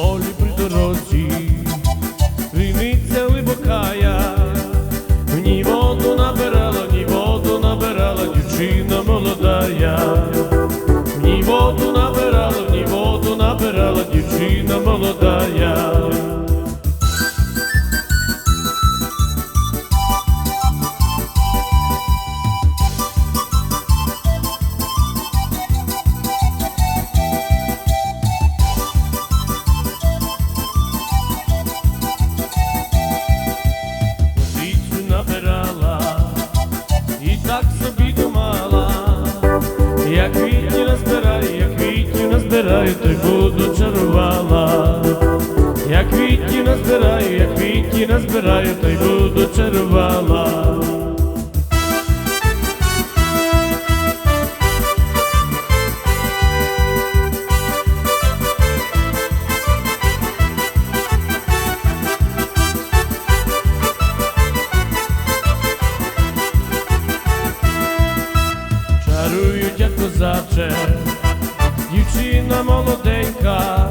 полі при дорозі, війниця глибокая, в ній воду набирала, в ній воду набирала, дівчина молодая, в ній воду набирала, в ній воду набирала, дівчина молодая. Чарувала. Я квітів назбираю, я квітів назбираю, та й буду чарувала. Чарують, як козаче, дівчина молоденька,